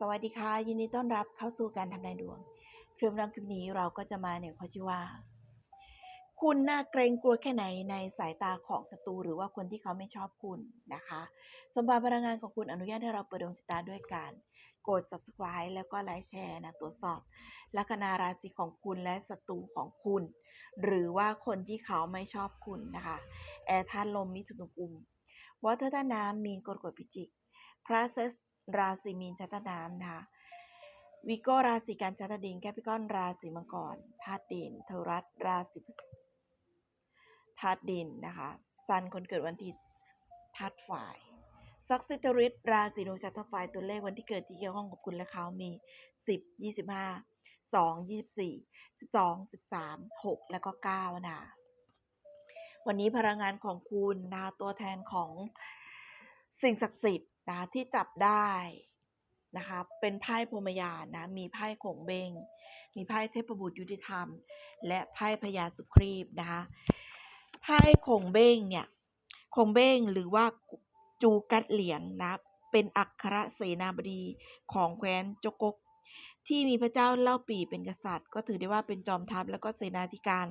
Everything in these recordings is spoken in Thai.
สวัสดีค่ะ ยินดีต้อนรับเข้าสู่การทำนายดวง เครื่องรางคลิปนี้เราก็จะมาเนี่ยเขาชื่อว่า คุณน่าเกรงกลัวแค่ไหนในสายตาของศัตรูหรือว่าคนที่เขาไม่ชอบคุณนะคะสมบัติพลังงานของคุณอนุญาตให้เราเปิดดวงชะตาด้วยการกด subscribe แล้วก็ไลค์แชร์นะตรวจสอบลัคนาราศีของคุณและศัตรูของคุณ หรือว่าคนที่เขาไม่ชอบคุณนะคะแอร์ธาตุลมมิถุนกุมวอเตอร์ธาน้ำมีนกรกฎพิจิกพระเซส ราศีมีนชัตน้ำนะคะวิโก้ราศีกันชัตดินแคปิคอนราศีมังกรธาตุดินเทรัสราศีธาตุดินนะคะซันคนเกิดวันที่ธาตุฝ่ายซักซิตริสราศีดวงชัตต์ไฟตัวเลขวันที่เกิดที่เกี่ยวข้องกับคุณและเขามีสิบยี่สิบห้าสองยี่สิบสี่สิบสองสิบสามหกแล้วก็เก้านะวันนี้พลังงานของคุณนะคะตัวแทนของสิ่งศักดิ์สิทธิ์ นะที่จับได้นะคะเป็นไพ่พรมยานนะมีไพ่ขงเบง มีไพ่เทพบุตรยุติธรรม และไพ่พญาสุครีบนะคะไพ่ขงเบงเนี่ยขงเบงหรือว่าจูกัดเหลียงนะเป็นอัครเสนาบดีของแคว้นจกก ที่มีพระเจ้าเล่าปีเป็นกษัตริย์ ก็ถือได้ว่าเป็นจอมทัพแล้วก็เสนาธิการ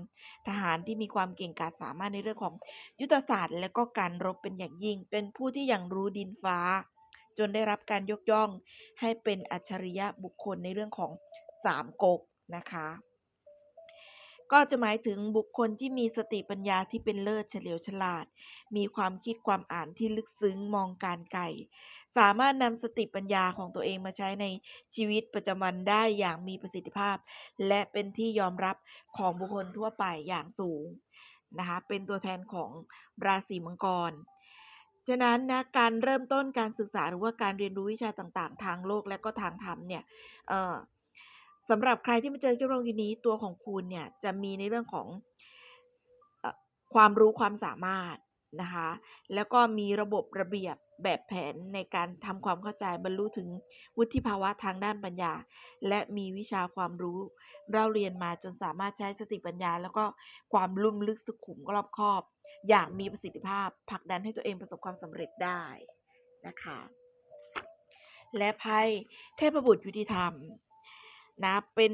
ทหารที่มีความเก่งกาจสามารถในเรื่องของยุทธศาสตร์ และก็การรบเป็นอย่างยิ่ง เป็นผู้ที่อย่างรู้ดินฟ้า จนได้รับการยกย่องให้เป็นอัจฉริยะบุคคลในเรื่องของสามก๊กนะคะก็จะหมายถึงบุคคลที่มีสติปัญญาที่เป็นเลิศเฉลียวฉลาด มีความคิดความอ่านที่ลึกซึ้งมองการไกล สามารถนำสติปัญญาของตัวเองมาใช้ในชีวิตประจำวันได้อย่างมีประสิทธิภาพ และเป็นที่ยอมรับของบุคคลทั่วไปอย่างสูงนะคะเป็นตัวแทนของราศีมังกร ฉะนั้นนะการเริ่มต้นการศึกษาหรือว่าการเรียนรู้วิชาต่างๆ ทางโลกและก็ทางธรรมเนี่ยสำหรับใครที่มาเจอเกี่ยวกับทีนี้ตัวของคุณเนี่ยจะมีในเรื่องของอความรู้ความสามารถ นะคะ แล้วก็มีระบบระเบียบแบบแผนในการทำความเข้าใจบรรลุถึงวุฒิภาวะทางด้านปัญญา และมีวิชาความรู้ เราเรียนมาจนสามารถใช้สติปัญญา แล้วก็ความลุ่มลึกสุขุมรอบคอบ อย่างมีประสิทธิภาพผลักดันให้ตัวเองประสบความสำเร็จได้นะคะ และไพ่เทพบุตรยุติธรรมนะเป็น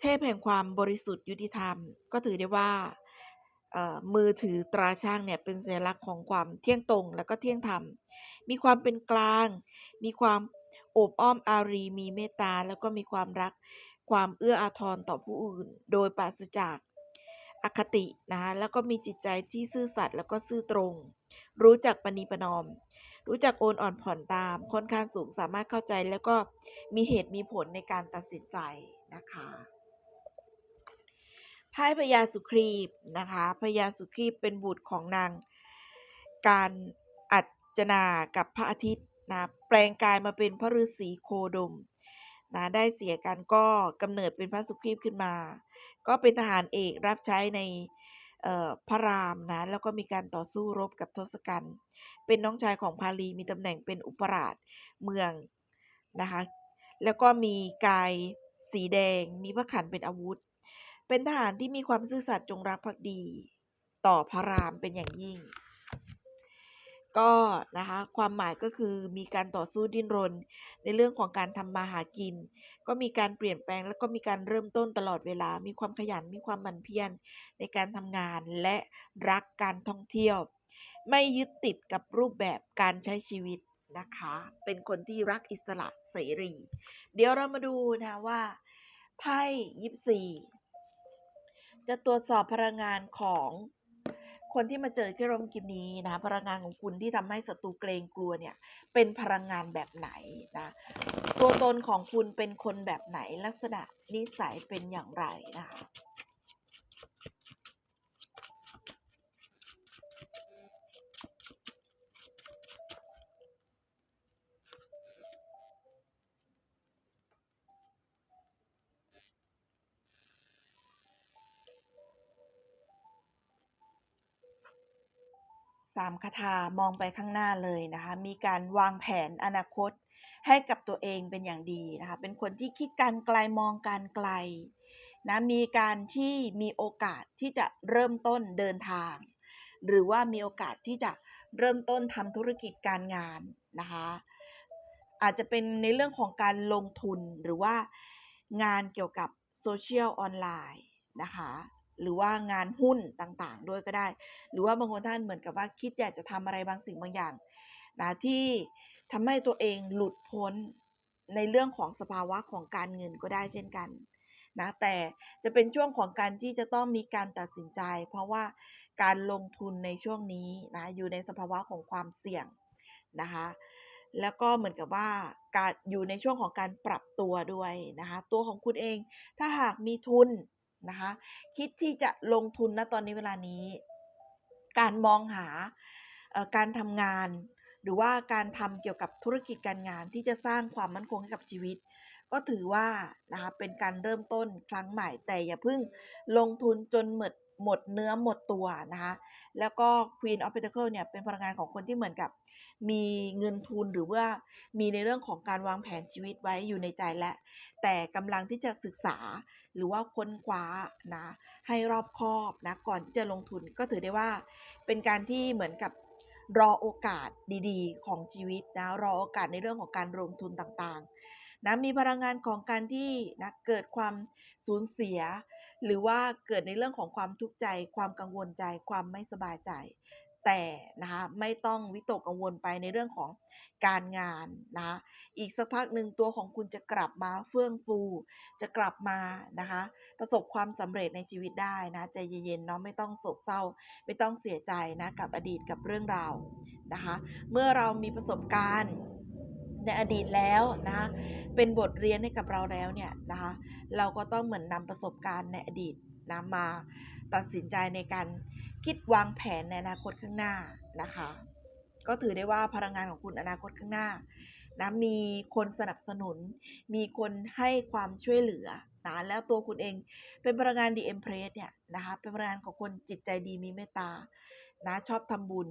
เทพแห่งความบริสุทธิ์ยุติธรรม ก็ถือได้ว่า มือถือตราช่างเนี่ยเป็นสัญลักษณ์ของความเที่ยงตรงและก็เที่ยงธรรม มีความเป็นกลาง มีความโอบอ้อมอารี มีเมตตา แล้วก็มีความรัก ความเอื้ออาทรต่อผู้อื่น โดยปราศจากอคตินะคะแล้วก็มีจิตใจที่ซื่อสัตย์แล้วก็ซื่อตรง รู้จักปณีประนอม รู้จักโอนอ่อนผ่อนตาม ค่อนข้างสูง สามารถเข้าใจแล้วก็มีเหตุมีผลในการตัดสินใจนะคะ ไพ่พญาสุครีบนะคะพญาสุครีบเป็นบุตรของนาง การอัจนากับพระอาทิตย์นะแปลงกายมาเป็นพระฤาษีโคดมนะได้เสียกันก็กำเนิดเป็นพระสุครีบขึ้นมา ก็เป็นทหารเอกรับใช้ในพระรามนะแล้วก็มีการต่อสู้รบกับทศกัณฐ์เป็นน้องชายของพาลีมีตำแหน่งเป็นอุปราชเมืองนะคะแล้วก็มีกายสีแดงมีพระขันเป็นอาวุธ เป็นทหารที่มีความซื่อสัตย์จงรักภักดี ต่อพระรามเป็นอย่างยิ่ง ก็นะคะความหมายก็คือมีการต่อสู้ดิ้นรน ในเรื่องของการทำมาหากิน ก็มีการเปลี่ยนแปลง แล้วก็มีการเริ่มต้นตลอดเวลา มีความขยันมีความหมั่นเพียรในการทำงานและรักการท่องเที่ยว ไม่ยึดติดกับรูปแบบการใช้ชีวิตนะคะ เป็นคนที่รักอิสระเสรี เดี๋ยวเรามาดูนะว่าไพ่ยิปซี จะตรวจสอบพลังงานของคนที่มาเจอที่ร่มกิมนี้นะพลังงานของคุณที่ทำให้ศัตรูเกรงกลัวเนี่ย เป็นพลังงานแบบไหนนะตัวตนของคุณเป็นคนแบบไหนลักษณะนิสัยเป็นอย่างไรนะคะ สามคาถามองไปข้างหน้าเลยนะคะ มีการวางแผนอนาคตให้กับตัวเองเป็นอย่างดีนะคะ เป็นคนที่คิดการไกลมองการไกลนะมีการที่มีโอกาสที่จะเริ่มต้นเดินทาง หรือว่ามีโอกาสที่จะเริ่มต้นทำธุรกิจการงานนะคะ อาจจะเป็นในเรื่องของการลงทุนหรือว่างานเกี่ยวกับโซเชียลออนไลน์นะคะ หรือว่างานหุ้นต่างๆ ด้วยก็ได้ หรือว่าบางคนท่านเหมือนกับว่าคิดอยากจะทำอะไรบางสิ่งบางอย่างนะที่ทำให้ตัวเองหลุดพ้นในเรื่องของสภาวะของการเงินก็ได้เช่นกันนะแต่จะเป็นช่วงของการที่จะต้องมีการตัดสินใจ เพราะว่าการลงทุนในช่วงนี้นะอยู่ในสภาวะของความเสี่ยงนะคะแล้วก็เหมือนกับว่าการอยู่ในช่วงของการปรับตัวด้วยนะคะตัวของคุณเองถ้าหากมีทุน นะคะ คิดที่จะลงทุนณตอนนี้เวลานี้ การมองหาการทำงาน หรือว่าการทำเกี่ยวกับธุรกิจการงานที่จะสร้างความมั่นคงให้กับชีวิต ก็ถือว่านะคะเป็นการเริ่มต้นครั้งใหม่แต่อย่าเพิ่งลงทุนจนหมดหมดเนื้อหมดตัวนะคะแล้วก็ Queen of Pentacle เนี่ยเป็นพลังงานของคนที่เหมือนกับ มีเงินทุนหรือว่ามีในเรื่องของการวางแผนชีวิตไว้อยู่ในใจแล้วแต่กำลังที่จะศึกษาหรือว่าค้นคว้านะให้รอบคอบนะก่อนที่จะลงทุนก็ถือได้ว่า เป็นการที่เหมือนกับรอโอกาสดีๆ ของชีวิตนะรอโอกาสในเรื่องของการลงทุนต่างๆนะมีพลังงานของการที่นะเกิดความสูญเสีย หรือว่าเกิดในเรื่องของความทุกข์ใจ ความกังวลใจ ความไม่สบายใจ แต่นะคะไม่ต้องวิตกกังวลไปในเรื่องของการงานนะะอีกสักพักหนึ่งตัวของคุณจะกลับมาเฟื่องฟู จะกลับมานะคะประสบความสำเร็จในชีวิตได้นะใจเย็นๆเนาะไม่ต้องโศกเศร้า ไม่ต้องเสียใจนะกับอดีตกับเรื่องราวนะคะเมื่อเรามีประสบการณ์ในอดีตแล้วนะเป็นบทเรียนให้กับเราแล้วเนี่ยนะคะเราก็ต้องเหมือนนำประสบการณ์ในอดีตนะมา ตัดสินใจในการคิดวางแผนในอนาคตข้างหน้านะคะ ก็ถือได้ว่าพลังงานของคุณอนาคตข้างหน้านะมีคนสนับสนุน มีคนให้ความช่วยเหลือนะแล้วตัวคุณเองเป็นพลังงานดีเอ็มเพรสเนี่ยนะคะเป็นพลังงานของคนจิตใจดีมีเมตตานะชอบทำบุญ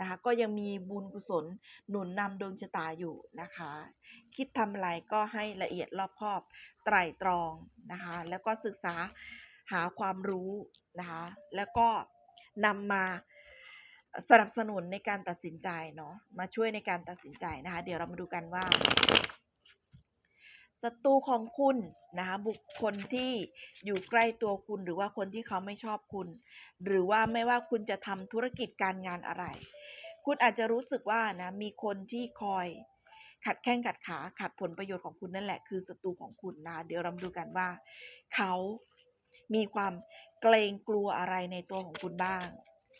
นะคะก็ยังมีบุญกุศลหนุนนำดวงชะตาอยู่นะคะ คิดทำอะไรก็ให้ละเอียดรอบคอบไตร่ตรองนะคะ แล้วก็ศึกษา หาความรู้นะคะ แล้วก็นำมาสนับสนุนในการตัดสินใจเนาะมาช่วยในการตัดสินใจนะคะ เดี๋ยวเรามาดูกันว่าศัตรูของคุณนะคะบุคคลที่อยู่ใกล้ตัวคุณหรือว่าคนที่เขาไม่ชอบคุณ หรือว่าไม่ว่าคุณจะทำธุรกิจการงานอะไร คุณอาจจะรู้สึกว่านะมีคนที่คอยขัดแข้งขัดขาขัดผลประโยชน์ของคุณนั่นแหละคือศัตรูของคุณนะเดี๋ยวเราดูกันว่า เขา มีความเกรงกลัวอะไรในตัวของคุณบ้าง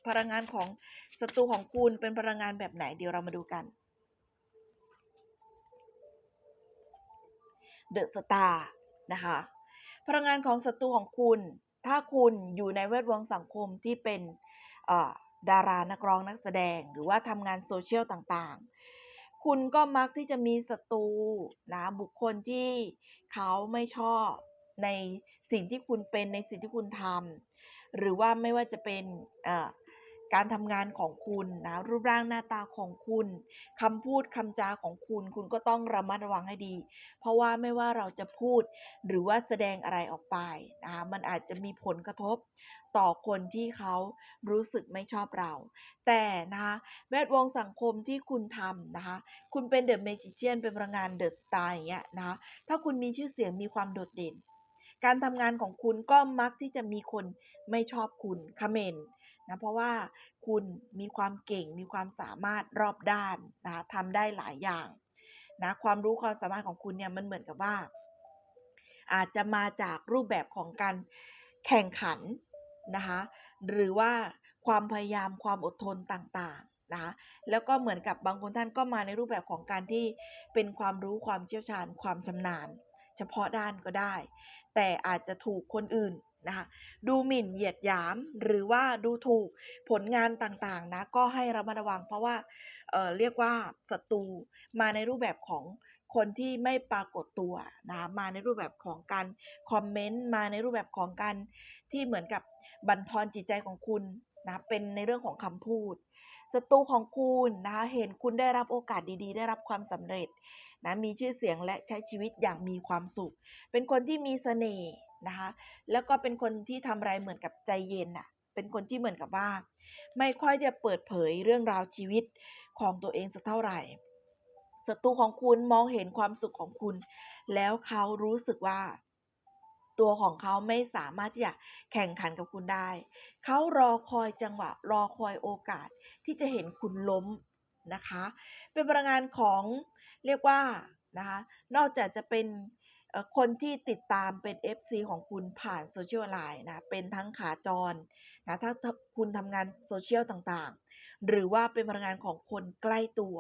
พลังงานของศัตรูของคุณเป็นพลังงานแบบไหนเดี๋ยวเรามาดูกันเดอะสตาร์นะคะ พลังงานของศัตรูของคุณ ถ้าคุณอยู่ในแวดวงสังคมที่เป็นดารานักร้องนักแสดง หรือว่าทำงานโซเชียลต่างๆ คุณก็มักที่จะมีศัตรูนะบุคคลที่เขาไม่ชอบ ในสิ่งที่คุณเป็นในสิ่งที่คุณทำหรือว่าไม่ว่าจะเป็นการทำงานของคุณนะรูปร่างหน้าตาของคุณคำพูดคำจาของคุณ คุณก็ต้องระมัดระวังให้ดี เพราะว่าไม่ว่าเราจะพูด หรือว่าแสดงอะไรออกไปนะมันอาจจะมีผลกระทบต่อคนที่เขารู้สึกไม่ชอบเรา แต่นะคะแวดวงสังคมที่คุณทำนะคะ คุณเป็นเดอะเมจิเชียนเป็นพลังงานเดอะสไตล์อย่างเงี้ยนะ ถ้าคุณมีชื่อเสียงมีความโดดเด่น การทำงานของคุณก็มักที่จะมีคนไม่ชอบคุณคอมเมนต์นะเพราะว่าคุณมีความเก่งมีความสามารถรอบด้านนะทำได้หลายอย่างนะความรู้ความสามารถของคุณเนี่ยมันเหมือนกับว่า อาจจะมาจากรูปแบบของการแข่งขันนะคะหรือว่าความพยายามความอดทนต่างๆนะคะแล้วก็เหมือนกับบางคนท่านก็มาในรูปแบบของการที่เป็นความรู้ความเชี่ยวชาญความชำนาญ เฉพาะด้านก็ได้ แต่อาจจะถูกคนอื่นนะคะดูหมิ่นเหยียดหยามหรือว่าดูถูกผลงานต่างๆนะก็ให้ระมัดระวัง เพราะว่าเเรียกว่าศัตรูมาในรูปแบบของคนที่ไม่ปรากฏตัวนะมาในรูปแบบของการคอมเมนต์มาในรูปแบบของการที่เหมือนกับบั่นทอนจิตใจของคุณนะเป็นในเรื่องของคำพูดศัตรูของคุณนะคะเห็นคุณได้รับโอกาสดีๆ ได้รับความสำเร็จ นะมีชื่อเสียงและใช้ชีวิตอย่างมีความสุข เป็นคนที่มีเสน่ห์นะคะแล้วก็เป็นคนที่ทำอะไรเหมือนกับใจเย็นอะเป็นคนที่เหมือนกับว่า ไม่ค่อยจะเปิดเผยเรื่องราวชีวิตของตัวเองสักเท่าไหร่ศัตรูของคุณมองเห็นความสุขของคุณ แล้วเขารู้สึกว่า ตัวของเขาไม่สามารถที่จะแข่งขันกับคุณได้ เขารอคอยจังหวะ รอคอยโอกาสที่จะเห็นคุณล้ม นะคะ เป็นพลังงานของเรียกว่านะคะนอกจากจะเป็นคนที่ติดตามเป็น FC ของคุณผ่านโซเชียลไลน์นะเป็นทั้งขาจรนะถ้าถ้าคุณทำงานโซเชียลต่างๆ หรือว่าเป็นพลังงานของคนใกล้ตัว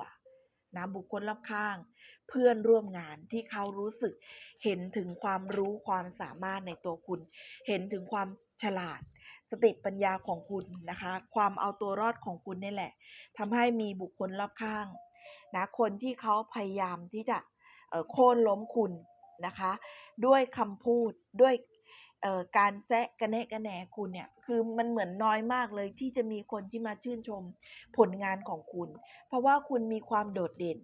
นะบุคคลรอบข้าง เพื่อนร่วมงานที่เขารู้สึกเห็นถึงความรู้ความสามารถในตัวคุณ เห็นถึงความฉลาด สติปัญญาของคุณนะคะ ความเอาตัวรอดของคุณนี่แหละทำให้มีบุคคลรอบข้างนะคนที่เขาพยายามที่จะโค่นล้มคุณนะคะ ด้วยคำพูดด้วยการแซะกระแนะกระแหนคุณเนี่ยคือมันเหมือนน้อยมากเลยที่จะมีคนที่มาชื่นชมผลงานของคุณ เพราะว่าคุณมีความโดดเด่น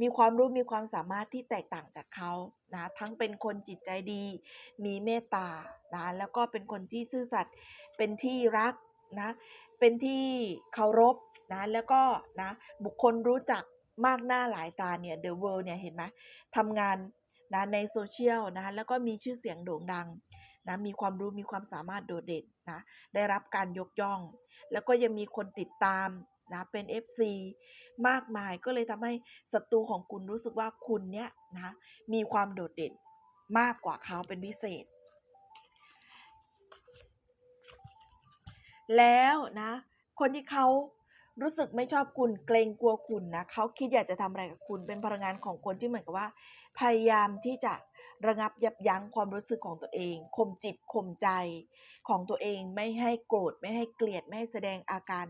มีความรู้มีความสามารถที่แตกต่างจากเขานะทั้งเป็นคนจิตใจดี มีเมตตานะแล้วก็เป็นคนที่ซื่อสัตย์เป็นที่รักนะเป็นที่เคารพนะแล้วก็นะบุคคลรู้จักมากหน้าหลายตาเนี่ย The World เนี่ยเห็นไหมทำงานนะในโซเชียลนะแล้วก็มีชื่อเสียงโด่งดังนะมีความรู้มีความสามารถโดดเด่นนะได้รับการยกย่อง แล้วก็ยังมีคนติดตาม นะเป็น FC มากมายก็เลยทำให้ศัตรูของคุณรู้สึกว่าคุณเนี้ยนะมีความโดดเด่นมากกว่าเขาเป็นพิเศษ แล้วนะ คนที่เขารู้สึกไม่ชอบคุณเกรงกลัวคุณนะเขาคิดอยากจะทำอะไรกับคุณเป็นพลังงานของคนที่เหมือนกับว่า พยายามที่จะระงับยับยั้งความรู้สึกของตัวเองข่มจิตข่มใจของตัวเองไม่ให้โกรธไม่ให้เกลียดไม่ให้แสดงอาการ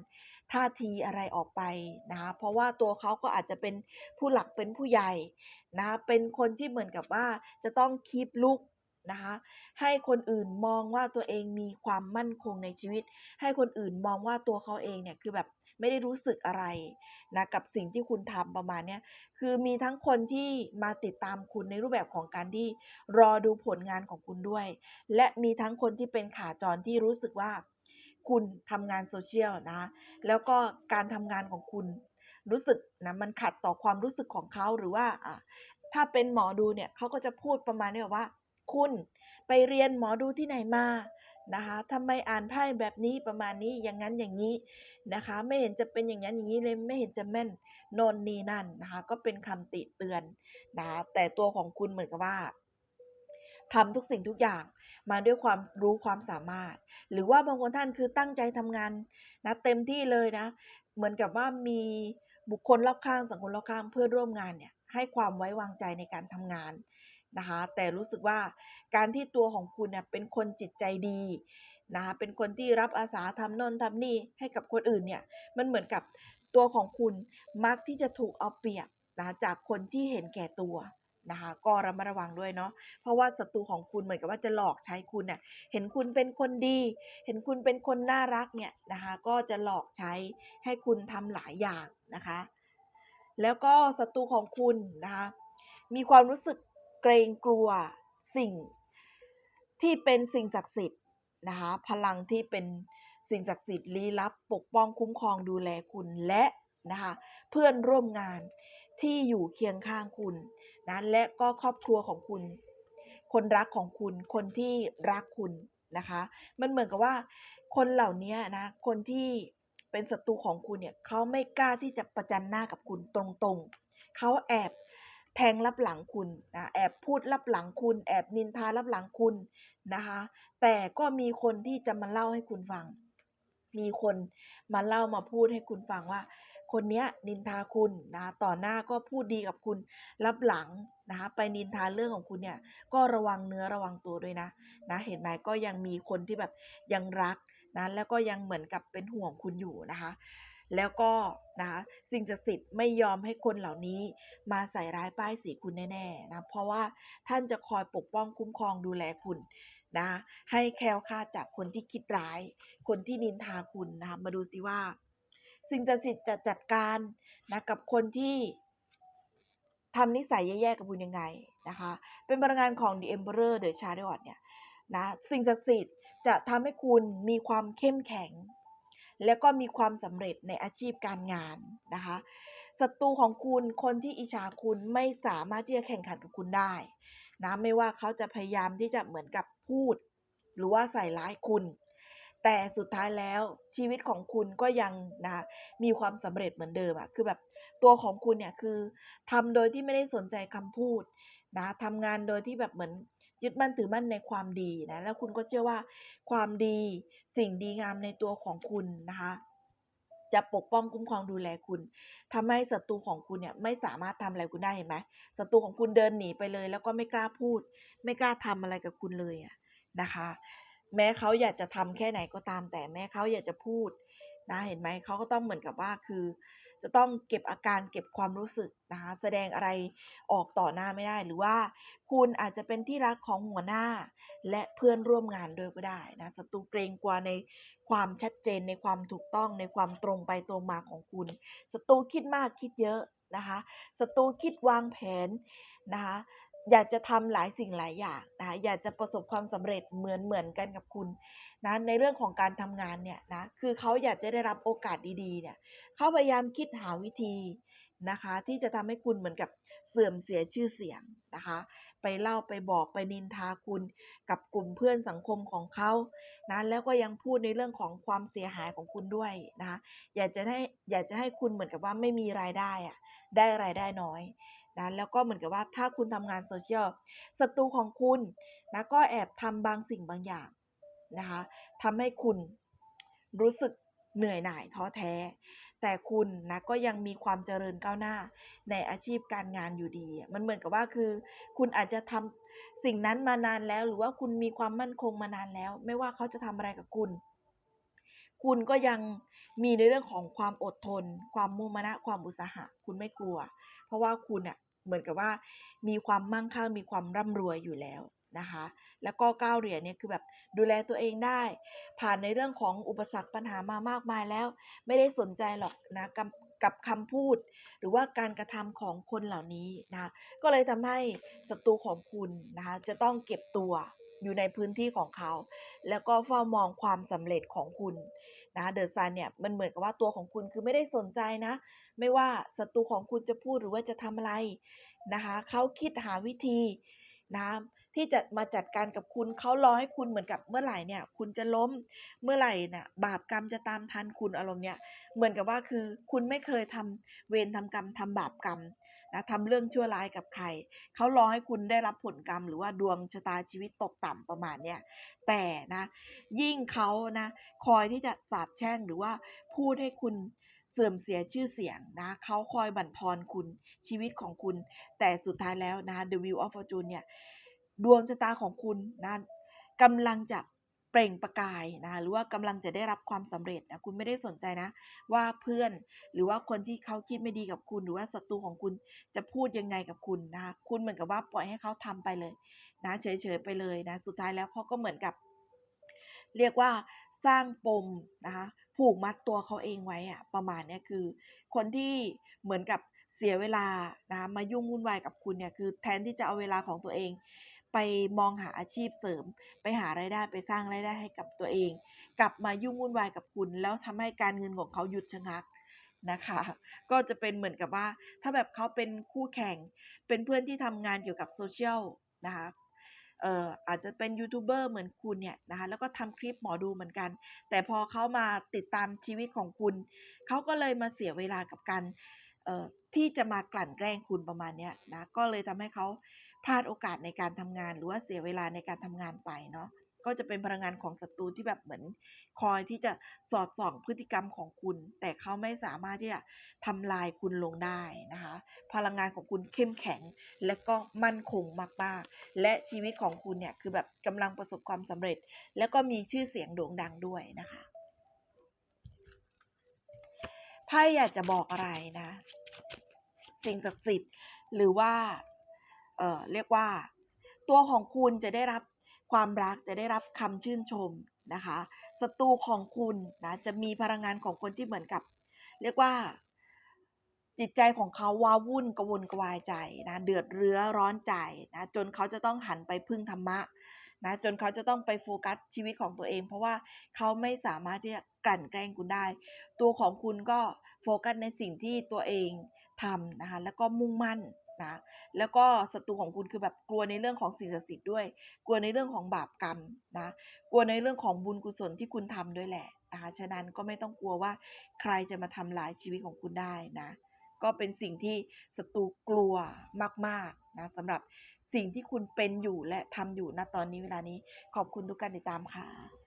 ท่าทีอะไรออกไปนะคะเพราะว่าตัวเขาก็อาจจะเป็นผู้หลักเป็นผู้ใหญ่นะคะเป็นคนที่เหมือนกับว่าจะต้องคีปลุกนะคะให้คนอื่นมองว่าตัวเองมีความมั่นคงในชีวิต ให้คนอื่นมองว่าตัวเขาเองเนี่ยคือแบบไม่ได้รู้สึกอะไรนะกับสิ่งที่คุณทำประมาณเนี้ยคือมีทั้งคนที่มาติดตามคุณในรูปแบบของการที่รอดูผลงานของคุณด้วย และมีทั้งคนที่เป็นขาจรที่รู้สึกว่า คุณทำงานโซเชียลนะแล้วก็การทำงานของคุณรู้สึกนะมันขัดต่อความรู้สึกของเขาหรือว่าอะถ้าเป็นหมอดูเนี่ยเขาก็จะพูดประมาณนี้ว่า คุณไปเรียนหมอดูที่ไหนมานะคะทำไมอ่านไพ่แบบนี้ประมาณนี้อย่างนั้นอย่างนี้นะคะ ไม่เห็นจะเป็นอย่างนั้นอย่างนี้เลยไม่เห็นจะแม่นนนนี่นั่นนะคะ ก็เป็นคำติเตือนนะแต่ตัวของคุณเหมือนกับว่า ทำทุกสิ่งทุกอย่างมาด้วยความรู้ความสามารถ หรือว่าบางคนท่านคือตั้งใจทำงานนะเต็มที่เลยนะ เหมือนกับว่ามีบุคคลรอบข้างสังคมรอบข้างเพื่อร่วมงานเนี่ยให้ความไว้วางใจในการทำงานนะคะแต่รู้สึกว่าการที่ตัวของคุณเนี่ยเป็นคนจิตใจดีนะคะเป็นคนที่รับอาสาทำนนทำนี่ให้กับคนอื่นเนี่ยมันเหมือนกับตัวของคุณมักที่จะถูกเอาเปรียบนะจากคนที่เห็นแก่ตัว นะคะ ก็ระมัดระวังด้วยเนาะเพราะว่าศัตรูของคุณเหมือนกับว่าจะหลอกใช้คุณเนี่ยเห็นคุณเป็นคนดี เห็นคุณเป็นคนน่ารักเนี่ยนะคะ ก็จะหลอกใช้ให้คุณทำหลายอย่างนะคะ แล้วก็ศัตรูของคุณนะคะมีความรู้สึกเกรงกลัวสิ่งที่เป็นสิ่งศักดิ์สิทธิ์นะคะพลังที่เป็นสิ่งศักดิ์สิทธิ์ลี้ลับปกป้องคุ้มครองดูแลคุณและนะคะเพื่อนร่วมงานที่อยู่เคียงข้างคุณ นะและก็ครอบครัวของคุณ คนรักของคุณ คนที่รักคุณนะคะ มันเหมือนกับว่า คนเหล่านี้นะ คนที่เป็นศัตรูของคุณเนี่ยเขาไม่กล้าที่จะประจันหน้ากับคุณตรงๆ เขาแอบแทงลับหลังคุณนะแอบพูดลับหลังคุณ แอบนินทาลับหลังคุณนะคะ แต่ก็มีคนที่จะมาเล่าให้คุณฟัง มีคนมาเล่ามาพูดให้คุณฟังว่า คนเนี้ยนินทาคุณนะต่อหน้าก็พูดดีกับคุณรับหลังนะคะไปนินทาเรื่องของคุณเนี่ยก็ระวังเนื้อระวังตัวด้วยนะนะเห็นไหมก็ยังมีคนที่แบบยังรักนะแล้วก็ยังเหมือนกับเป็นห่วงคุณอยู่นะคะแล้วก็นะคะสิ่งศักดิ์สิทธิ์ไม่ยอมให้คนเหล่านี้มาใส่ร้ายป้ายสีคุณแน่ๆนะเพราะว่าท่านจะคอยปกป้องคุ้มครองดูแลคุณนะให้แคล้วคลาดจากคนที่คิดร้าย คนที่นินทาคุณนะคะมาดูสิว่า สิ่งศักดิ์สิทธิ์จะจัดการนะกับคนที่ทำนิสัยแย่ๆกับคุณยังไงนะคะ เป็นพลังงานของ The Emperor The Chariot เนี่ยนะสิ่งศักดิ์สิทธิ์จะทำให้คุณมีความเข้มแข็ง แล้วก็มีความสำเร็จในอาชีพการงานนะคะศัตรูของคุณคนที่อิจฉาคุณไม่สามารถที่จะแข่งขันกับคุณได้นะไม่ว่าเขาจะพยายามที่จะเหมือนกับพูด หรือว่าใส่ร้ายคุณ แต่สุดท้ายแล้วชีวิตของคุณก็ยังนะมีความสำเร็จเหมือนเดิมอะคือแบบตัวของคุณเนี่ยคือทำโดยที่ไม่ได้สนใจคำพูดนะทำงานโดยที่แบบเหมือนยึดมั่นถือมั่นในความดีนะแล้วคุณก็เชื่อว่าความดีสิ่งดีงามในตัวของคุณนะคะจะปกป้องคุ้มครองดูแลคุณทำให้ศัตรูของคุณเนี่ยไม่สามารถทำอะไรคุณได้เห็นไหมศัตรูของคุณเดินหนีไปเลย แล้วก็ไม่กล้าพูด ไม่กล้าทำอะไรกับคุณเลยอะนะคะ แม้เขาอยากจะทำแค่ไหนก็ตาม แต่แม้เขาอยากจะพูดนะเห็นไหมเขาก็ต้องเหมือนกับว่าคือ จะต้องเก็บอาการเก็บความรู้สึกนะคะแสดงอะไรออกต่อหน้าไม่ได้ หรือว่าคุณอาจจะเป็นที่รักของหัวหน้า และเพื่อนร่วมงานด้วยก็ได้นะศัตรูเกรงกลัวในความชัดเจนในความถูกต้องในความตรงไปตรงมาของคุณศัตรูคิดมากคิดเยอะนะคะศัตรูคิดวางแผนนะคะ อยากจะทำหลายสิ่งหลายอย่างนะคะอยากจะประสบความสำเร็จเหมือนเหมือนกันกับคุณนะในเรื่องของการทำงานเนี่ยนะคือเขาอยากจะได้รับโอกาสดีๆเนี่ยเขาพยายามคิดหาวิธีนะคะ ที่จะทำให้คุณเหมือนกับเสื่อมเสียชื่อเสียงนะคะ ไปเล่าไปบอกไปนินทาคุณกับกลุ่มเพื่อนสังคมของเขานะแล้วก็ยังพูดในเรื่องของความเสียหายของคุณด้วยนะคะอยากจะให้อยากจะให้คุณเหมือนกับว่าไม่มีรายได้อะได้รายได้น้อย นะแล้วก็เหมือนกับว่าถ้าคุณทำงานโซเชียลศัตรูของคุณนะก็แอบทำบางสิ่งบางอย่างนะคะทำให้คุณรู้สึกเหนื่อยหน่ายท้อแท้ แต่คุณนะก็ยังมีความเจริญก้าวหน้าในอาชีพการงานอยู่ดี มันเหมือนกับว่าคือ คุณอาจจะทำสิ่งนั้นมานานแล้ว หรือว่าคุณมีความมั่นคงมานานแล้ว ไม่ว่าเขาจะทำอะไรกับคุณ คุณก็ยังมีในเรื่องของความอดทน ความมุ่งมั่นความอุตสาหะ คุณไม่กลัว เพราะว่าคุณเน่ย เหมือนกับว่า มีความมั่งคั่งมีความร่ำรวยอยู่แล้วนะคะ แล้วก็ก้าวเหรียญเนี่ยคือแบบดูแลตัวเองได้ ผ่านในเรื่องของอุปสรรคปัญหามามากมายแล้ว ไม่ได้สนใจหรอกนะกับกับคำพูด หรือว่าการกระทำของคนเหล่านี้นะ ก็เลยทำให้ศัตรูของคุณนะคะจะต้องเก็บตัว อยู่ในพื้นที่ของเขา แล้วก็เฝ้ามองความสำเร็จของคุณนะเดอะซันเนี่ยมันเหมือนกับว่าตัวของคุณคือไม่ได้สนใจนะ ไม่ว่าศัตรูของคุณจะพูดหรือว่าจะทำอะไรนะคะเขาคิดหาวิธีนะที่จะมาจัดการกับคุณเขารอให้คุณเหมือนกับเมื่อไหร่เนี่ย คุณจะล้มเมื่อไหร่น่ะบาปกรรมจะตามทันคุณอารมณ์เนี่ยเหมือนกับว่าคือคุณไม่เคยทำเวรทำกรรมทำบาปกรรม นะทำเรื่องชั่วร้ายกับใคร เขารอให้คุณได้รับผลกรรม หรือว่าดวงชะตาชีวิตตกต่ำประมาณเนี่ยแต่นะ ยิ่งเขานะคอยที่จะสาบแช่งหรือว่าพูดให้คุณเสื่อมเสียชื่อเสียงนะเขาคอยบั่นทอนคุณชีวิตของคุณ แต่สุดท้ายแล้วนะ The Wheel of Fortune เนี่ยดวงชะตาของคุณนะกำลังจะ เปล่งประกายนะหรือว่ากำลังจะได้รับความสำเร็จนะคุณไม่ได้สนใจนะ ว่าเพื่อนหรือว่าคนที่เขาคิดไม่ดีกับคุณ หรือว่าศัตรูของคุณจะพูดยังไงกับคุณนะคะคุณเหมือนกับว่าปล่อยให้เขาทำไปเลยนะเฉยๆไปเลยนะสุดท้ายแล้วเขาก็เหมือนกับ เรียกว่าสร้างปมนะคะผูกมัดตัวเขาเองไว้อะประมาณนี้คือ คนที่เหมือนกับเสียเวลานะมายุ่งวุ่นวายกับคุณเนี่ยคือแทนที่จะเอาเวลาของตัวเอง ไปมองหาอาชีพเสริม ไปหารายได้ไปสร้างรายได้ให้กับตัวเอง กลับมายุ่งวุ่นวายกับคุณ แล้วทำให้การเงินของเขาหยุดชะงักนะคะ ก็จะเป็นเหมือนกับว่า ถ้าแบบเขาเป็นคู่แข่ง เป็นเพื่อนที่ทำงานเกี่ยวกับโซเชียลนะคะเอ่ออาจจะเป็นยูทูบเบอร์เหมือนคุณเนี่ยนะคะแล้วก็ทำคลิปหมอดูเหมือนกัน แต่พอเขามาติดตามชีวิตของคุณ เขาก็เลยมาเสียเวลากับการเอ่อที่จะมากลั่นแกล้งคุณประมาณเนี้ยนะ ก็เลยทำให้เขา พลาดโอกาสในการทำงาน หรือว่าเสียเวลาในการทำงานไปเนาะก็จะเป็นพลังงานของศัตรูที่แบบเหมือน คอยที่จะสอดส่องพฤติกรรมของคุณ แต่เขาไม่สามารถที่จะทำลายคุณลงได้นะคะ พลังงานของคุณเข้มแข็ง และก็มั่นคงมากๆ และชีวิตของคุณเนี่ยคือแบบกำลังประสบความสำเร็จ แล้วก็มีชื่อเสียงโด่งดังด้วยนะคะไพ่อยากจะบอกอะไรนะ สิ่งศักดิ์สิทธิ์หรือว่า เอ่อเรียกว่า ตัวของคุณจะได้รับความรักจะได้รับคำชื่นชมนะคะศัตรูของคุณนะจะมีพลังงานของคนที่เหมือนกับ เรียกว่า จิตใจของเขาว้าวุ่นกระวนกระวายใจนะเดือดเรื้อร้อนใจนะจนเขาจะต้องหันไปพึ่งธรรมะนะจนเขาจะต้องไปโฟกัสชีวิตของตัวเอง เพราะว่าเขาไม่สามารถที่จะกลั่นแกล้งคุณได้ ตัวของคุณก็โฟกัสในสิ่งที่ตัวเองทำนะคะแล้วก็มุ่งมั่น นะ แล้วก็ศัตรูของคุณคือแบบกลัวในเรื่องของสิ่งศักดิ์สิทธิ์ด้วย กลัวในเรื่องของบาปกรรมนะ กลัวในเรื่องของบุญกุศลที่คุณทำด้วยแหละนะคะฉะนั้นก็ไม่ต้องกลัวว่าใครจะมาทำลายชีวิตของคุณได้นะ ก็เป็นสิ่งที่ศัตรูกลัวมากๆนะสำหรับสิ่งที่คุณเป็นอยู่และทำอยู่ณตอนนี้เวลานี้ ขอบคุณทุกการติดตามค่ะ